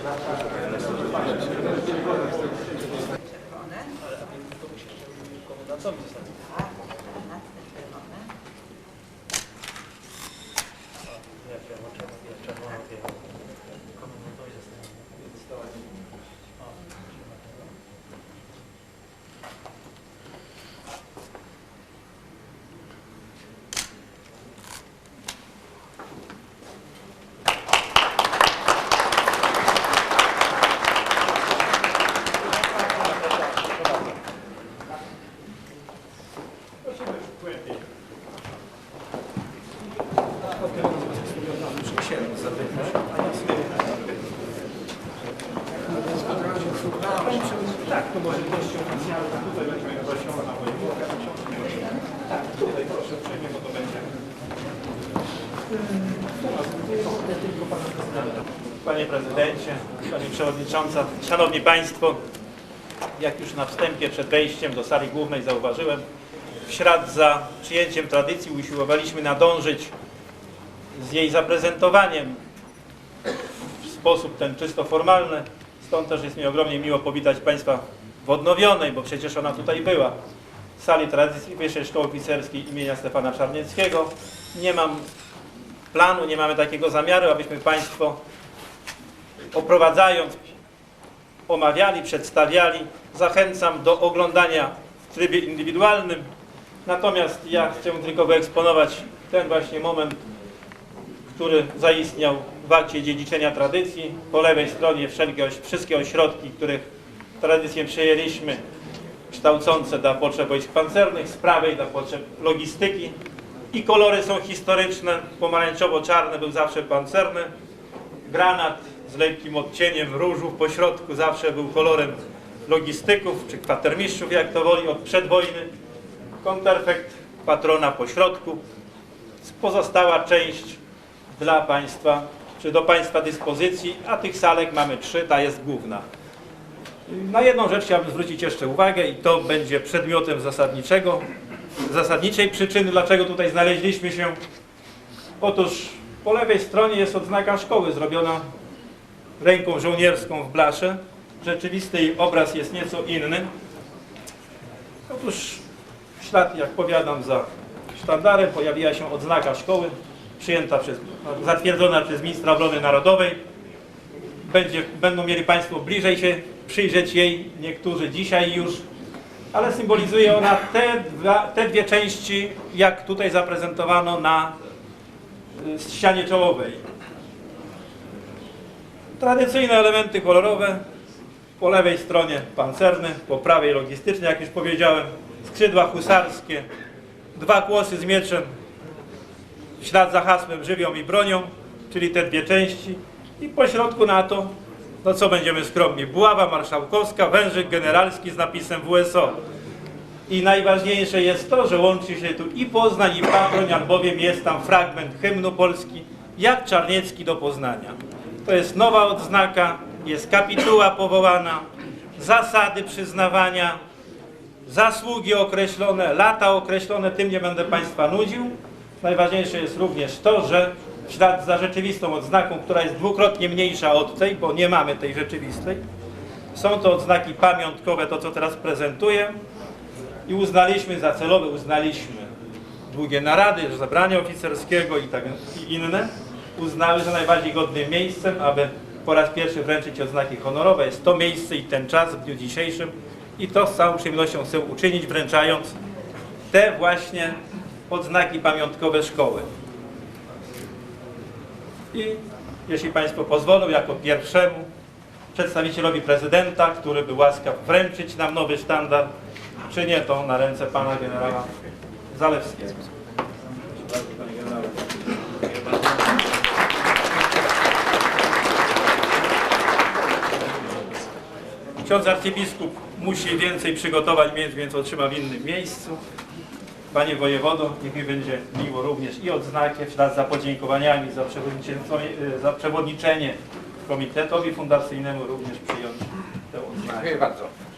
Czerwone. Ale to musisz komu na co mi zostanie? Panie Prezydencie, Pani Przewodnicząca, Szanowni Państwo, jak już na wstępie przed wejściem do sali głównej zauważyłem, w ślad za przyjęciem tradycji usiłowaliśmy nadążyć z jej zaprezentowaniem w sposób ten czysto formalny. Stąd też jest mi ogromnie miło powitać Państwa w odnowionej, bo przecież ona tutaj była, sali tradycji Wyższej Szkoły Oficerskiej imienia Stefana Czarnieckiego. Nie mam planu, nie mamy takiego zamiaru, abyśmy Państwo oprowadzając, omawiali, przedstawiali. Zachęcam do oglądania w trybie indywidualnym. Natomiast ja chcę tylko wyeksponować ten właśnie moment, który zaistniał w akcie dziedziczenia tradycji. Po lewej stronie wszystkie ośrodki, których tradycję przyjęliśmy, kształcące dla potrzeb wojsk pancernych, z prawej dla potrzeb logistyki. I kolory są historyczne. Pomarańczowo-czarny był zawsze pancerny. Granat z lekkim odcieniem różu po środku zawsze był kolorem logistyków czy kwatermistrzów, jak to woli, od przedwojny. Konterfekt patrona po środku. Pozostała część dla Państwa, czy do Państwa dyspozycji, a tych salek mamy trzy, ta jest główna. Na jedną rzecz chciałbym zwrócić jeszcze uwagę i to będzie przedmiotem zasadniczego, zasadniczej przyczyny, dlaczego tutaj znaleźliśmy się. Otóż po lewej stronie jest odznaka szkoły zrobiona ręką żołnierską w blasze. Rzeczywisty jej obraz jest nieco inny. Otóż ślad, jak powiadam, za sztandarem pojawiła się odznaka szkoły, przyjęta przez, zatwierdzona przez ministra obrony narodowej. Będzie, będą mieli Państwo bliżej się przyjrzeć jej, niektórzy dzisiaj już, ale symbolizuje ona te, dwa, te dwie części, jak tutaj zaprezentowano na y, ścianie czołowej. Tradycyjne elementy kolorowe, po lewej stronie pancerny, po prawej logistyczny, jak już powiedziałem, skrzydła husarskie, dwa kłosy z mieczem, w ślad za hasłem żywią i bronią, czyli te dwie części i po środku na to, no co będziemy skromni, buława marszałkowska, wężyk generalski z napisem WSO. I najważniejsze jest to, że łączy się tu i Poznań, i Patroń, albowiem jest tam fragment hymnu Polski, jak Czarniecki do Poznania. To jest nowa odznaka, jest kapituła powołana, zasady przyznawania, zasługi określone, lata określone, tym nie będę Państwa nudził. Najważniejsze jest również to, że w ślad za rzeczywistą odznaką, która jest dwukrotnie mniejsza od tej, bo nie mamy tej rzeczywistej, są to odznaki pamiątkowe, to co teraz prezentuję i uznaliśmy za celowe, uznaliśmy długie narady, zebrania oficerskiego i, tak, i inne, uznały, że najbardziej godnym miejscem, aby po raz pierwszy wręczyć odznaki honorowe. Jest to miejsce i ten czas w dniu dzisiejszym i to z całą przyjemnością chcę uczynić, wręczając te właśnie odznaki pamiątkowe szkoły. I jeśli Państwo pozwolą, jako pierwszemu przedstawicielowi prezydenta, który był łaskaw wręczyć nam nowy sztandar, czynię to na ręce pana generała Zalewskiego. Ksiądz arcybiskup musi więcej przygotować, więc otrzyma w innym miejscu. Panie wojewodo, niech mi będzie miło również i odznakę w ślad za podziękowaniami za, za przewodniczenie komitetowi fundacyjnemu również przyjąć tę odznakę. Dziękuję bardzo.